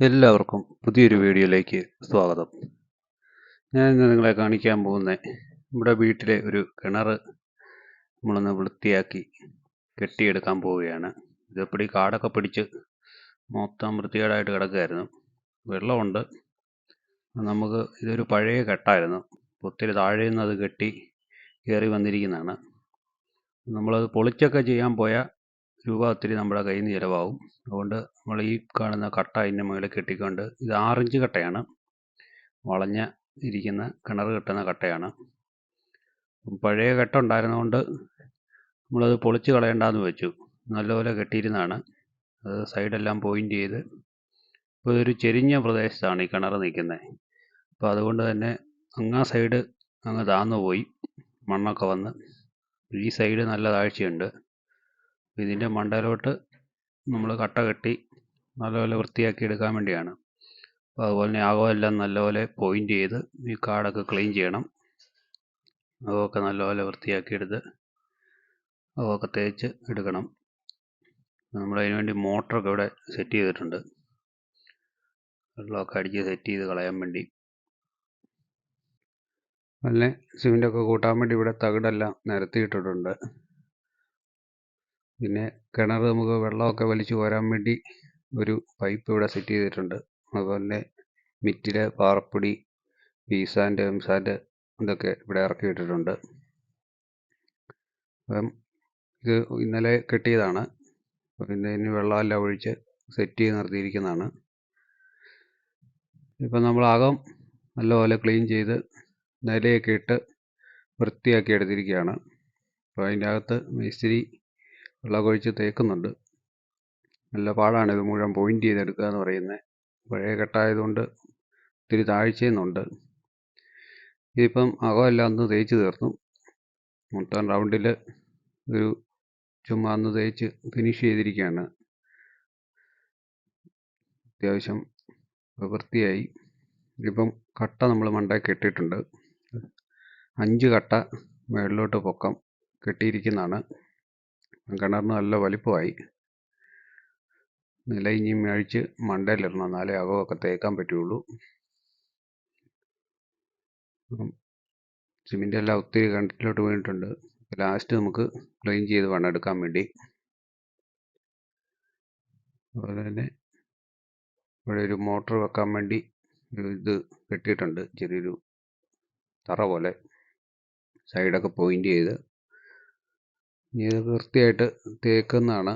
എല്ലാവർക്കും പുതിയൊരു വീഡിയോയിലേക്ക് സ്വാഗതം. ഞാൻ ഇന്ന് നിങ്ങളെ കാണിക്കാൻ പോകുന്ന നമ്മുടെ വീട്ടിലെ ഒരു കിണർ നമ്മളൊന്ന് വൃത്തിയാക്കി കെട്ടിയെടുക്കാൻ പോവുകയാണ്. ഇതെപ്പടി കാടൊക്കെ പിടിച്ച് മൊത്തം വൃത്തികേടായിട്ട് കിടക്കുകയായിരുന്നു. വെള്ളമുണ്ട്. നമുക്ക് ഇതൊരു പഴയ കെട്ടായിരുന്നു. ഒത്തിരി താഴെ നിന്ന് അത് കെട്ടി കയറി വന്നിരിക്കുന്നതാണ്. നമ്മളത് പൊളിച്ചൊക്കെ ചെയ്യാൻ പോയാൽ രൂപ ഒത്തിരി നമ്മുടെ കയ്യിൽ നിന്ന് ചിലവാകും. അതുകൊണ്ട് നമ്മൾ ഈ കാണുന്ന കട്ട അതിന്റെ മുകളിൽ കെട്ടിക്കൊണ്ട് ഇത് ആറിഞ്ച് കട്ടയാണ്. വളഞ്ഞ ഇരിക്കുന്ന കിണർ കെട്ടുന്ന കട്ടയാണ്. പഴയ കെട്ട ഉണ്ടായിരുന്നതുകൊണ്ട് നമ്മളത് പൊളിച്ച് കളയണ്ടെന്ന് വെച്ചു. നല്ലപോലെ കെട്ടിയിരുന്നതാണ്. അത് സൈഡെല്ലാം പോയിന്റ് ചെയ്ത് ഇപ്പോൾ ഇതൊരു ചെരിഞ്ഞ പ്രദേശത്താണ് ഈ കിണർ നിൽക്കുന്നത് അപ്പോൾ അതുകൊണ്ട് തന്നെ അങ്ങാ സൈഡ് അങ്ങ് താന്നു പോയി. മണ്ണൊക്കെ വന്ന്. ഈ സൈഡ് നല്ല താഴ്ചയുണ്ട്. ഇതിന്റെ മണ്ടയിലോട്ട് നമ്മൾ കട്ട കെട്ടി നല്ലപോലെ വൃത്തിയാക്കി എടുക്കാൻ വേണ്ടിയാണ്. അപ്പോൾ അതുപോലെ തന്നെ ആകോലെല്ലാം നല്ലപോലെ പോയിന്റ് ചെയ്ത് ഈ കാടൊക്കെ ക്ലീൻ ചെയ്യണം. അതൊക്കെ നല്ലപോലെ വൃത്തിയാക്കിയെടുത്ത് അതൊക്കെ തേച്ച് എടുക്കണം. നമ്മൾ വേണ്ടി മോട്ടറൊക്കെ ഇവിടെ സെറ്റ് ചെയ്തിട്ടുണ്ട്. വെള്ളമൊക്കെ അടിച്ച് സെറ്റ് ചെയ്ത് കളയാൻ വേണ്ടി. നല്ല സിമെന്റൊക്കെ കൂട്ടാൻ വേണ്ടി ഇവിടെ തകിടെല്ലാം നിരത്തിയിട്ടിട്ടുണ്ട് പിന്നെ കിണർ നമുക്ക് വെള്ളമൊക്കെ വലിച്ചു കോരാൻ വേണ്ടി ഒരു പൈപ്പ് ഇവിടെ സെറ്റ് ചെയ്തിട്ടുണ്ട്. അതുപോലെ മിറ്റിൽ പാറപ്പൊടി പി സാൻഡ് ഇതൊക്കെ ഇവിടെ ഇറക്കി ഇട്ടിട്ടുണ്ട്. അപ്പം ഇത് ഇന്നലെ കെട്ടിയതാണ്. പിന്നെ ഇനി വെള്ളമെല്ലാം ഒഴിച്ച് സെറ്റ് ചെയ്ത് നിർത്തിയിരിക്കുന്നതാണ്. ഇപ്പം നമ്മൾ അകം നല്ലപോലെ ക്ലീൻ ചെയ്ത് നിലയൊക്കെ ഇട്ട് വൃത്തിയാക്കി എടുത്തിരിക്കുകയാണ്. അപ്പോൾ അതിന്റെ അകത്ത് മേസ്തിരി വെള്ളമൊക്കെ ഒഴിച്ച് തേക്കുന്നുണ്ട്. നല്ല പാടാണ് ഇത് മുഴുവൻ പോയിന്റ് ചെയ്തെടുക്കുക എന്ന് പറയുന്നത്. പഴയ കെട്ടായതുകൊണ്ട് ഒത്തിരി താഴ്ചയുന്നുണ്ട് ഇതിപ്പം അകമെല്ലാം ഒന്ന് തേച്ച് തീർന്നു. മൊത്തം റൗണ്ടിൽ ഒരു ചുമ്മാ ഒന്ന് തേച്ച് ഫിനിഷ് ചെയ്തിരിക്കുകയാണ്. അത്യാവശ്യം വൃത്തിയായി. ഇപ്പം കട്ട നമ്മൾ മണ്ടയിൽ കെട്ടിയിട്ടുണ്ട് അഞ്ച് കട്ട മുകളിലോട്ട് പൊക്കം കെട്ടിയിരിക്കുന്നതാണ്. കിണറിന് നല്ല വലിപ്പമായി. നില ഇനി മേടിച്ച് മണ്ടയിലിടണം എന്നാലേ അകമൊക്കെ തേക്കാൻ പറ്റുള്ളൂ. സിമെന്റ് എല്ലാം ഒത്തിരി കണ്ടിട്ടിലോട്ട് വീണിട്ടുണ്ട്. ലാസ്റ്റ് നമുക്ക് ക്ലീൻ ചെയ്ത് വേണം എടുക്കാൻ വേണ്ടി. അതുപോലെ തന്നെ ഇവിടെ ഒരു മോട്ടർ വെക്കാൻ വേണ്ടി ഒരു ഇത് കെട്ടിയിട്ടുണ്ട്. ചെറിയൊരു തറ പോലെ. സൈഡൊക്കെ പോയിന്റ് ചെയ്ത് ഇത് വൃത്തിയായിട്ട് തേക്കുന്നതാണ്.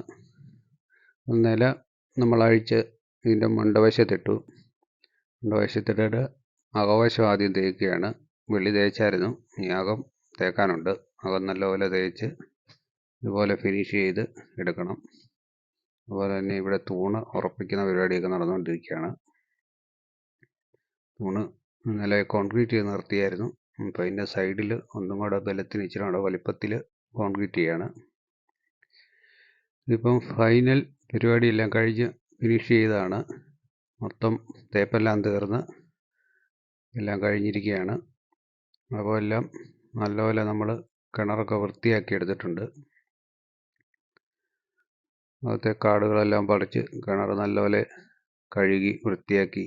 നില നമ്മൾ അഴിച്ച് ഇതിന്റെ മണ്ടവശത്തിട്ടു. മണ്ടവശത്തിട്ടിട്ട് അകവശം ആദ്യം തേക്കുകയാണ്. വെള്ളി തേച്ചായിരുന്നു. ഇനി അകം തേക്കാനുണ്ട്. അകം നല്ലപോലെ തേച്ച് ഇതുപോലെ ഫിനിഷ് ചെയ്ത് എടുക്കണം. അതുപോലെ തന്നെ ഇവിടെ തൂണ് ഉറപ്പിക്കുന്ന പരിപാടിയൊക്കെ നടന്നുകൊണ്ടിരിക്കുകയാണ്. തൂണ് ഇന്നലെ കോൺക്രീറ്റ് ചെയ്ത് നിർത്തിയായിരുന്നു. അപ്പോൾ അതിന്റെ സൈഡിൽ ഒന്നും കൂടെ ബലത്തിന് ഇച്ചിരി കൂടെ വലിപ്പത്തിൽ കോൺക്രീറ്റ് ചെയ്യാണ് ഇതിപ്പം ഫൈനൽ പരിപാടിയെല്ലാം കഴിഞ്ഞ് ഫിനിഷ് ചെയ്തതാണ് മൊത്തം തേപ്പെല്ലാം തീർന്ന് എല്ലാം കഴിഞ്ഞിരിക്കുകയാണ് അപ്പോൾ എല്ലാം നല്ലപോലെ നമ്മൾ കിണറൊക്കെ വൃത്തിയാക്കി എടുത്തിട്ടുണ്ട്. അകത്തെ കാടുകളെല്ലാം പറിച്ച് കിണർ നല്ലപോലെ കഴുകി വൃത്തിയാക്കി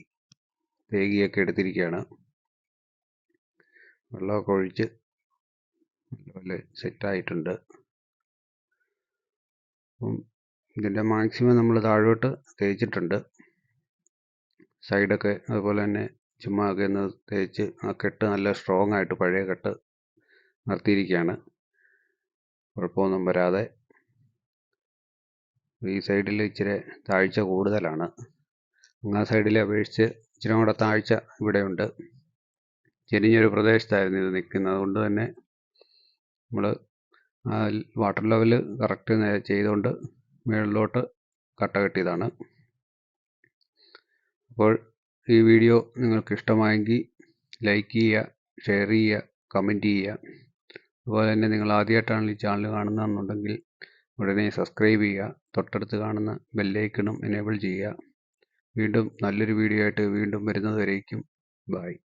തേകിയൊക്കെ എടുത്തിരിക്കുകയാണ് വെള്ളമൊക്കെ ഒഴിച്ച് നല്ലപോലെ സെറ്റായിട്ടുണ്ട്. അപ്പം ഇതിന്റെ മാക്സിമം നമ്മൾ താഴോട്ട് തേച്ചിട്ടുണ്ട്. സൈഡൊക്കെ അതുപോലെ തന്നെ ചുമ്മാ ഒക്കെ ഒന്ന് തേച്ച് ആ കെട്ട് നല്ല സ്ട്രോങ് ആയിട്ട് പഴയ കെട്ട് നിർത്തിയിരിക്കുകയാണ്. കുഴപ്പമൊന്നും വരാതെ. ഈ സൈഡിൽ ഇച്ചിരി താഴ്ച കൂടുതലാണ്. ആ സൈഡിലെ അപേക്ഷിച്ച് ഇച്ചിരി കൂടെ താഴ്ച ഇവിടെയുണ്ട്. ചെരിഞ്ഞൊരു പ്രദേശത്തായിരുന്നു ഇത് നിൽക്കുന്നത്. അതുകൊണ്ട് തന്നെ നമ്മൾ വാട്ടർ ലെവൽ കറക്റ്റ് ചെയ്തുകൊണ്ട് മുകളിലോട്ട് കട്ട കെട്ടിയതാണ്. അപ്പോൾ ഈ വീഡിയോ നിങ്ങൾക്ക് ഇഷ്ടമായെങ്കിൽ ലൈക്ക് ചെയ്യുക ഷെയർ ചെയ്യുക കമന്റ് ചെയ്യുക. അതുപോലെ തന്നെ നിങ്ങൾ ആദ്യമായിട്ടാണ് ഈ ചാനൽ കാണുന്നതെന്നുണ്ടെങ്കിൽ ഉടനെ സബ്സ്ക്രൈബ് ചെയ്യുക തൊട്ടടുത്ത് കാണുന്ന ബെല്ലൈക്കണും എനേബിൾ ചെയ്യുക. വീണ്ടും നല്ലൊരു വീഡിയോ ആയിട്ട് വീണ്ടും വരുന്നത് വരേക്കും. ബായ്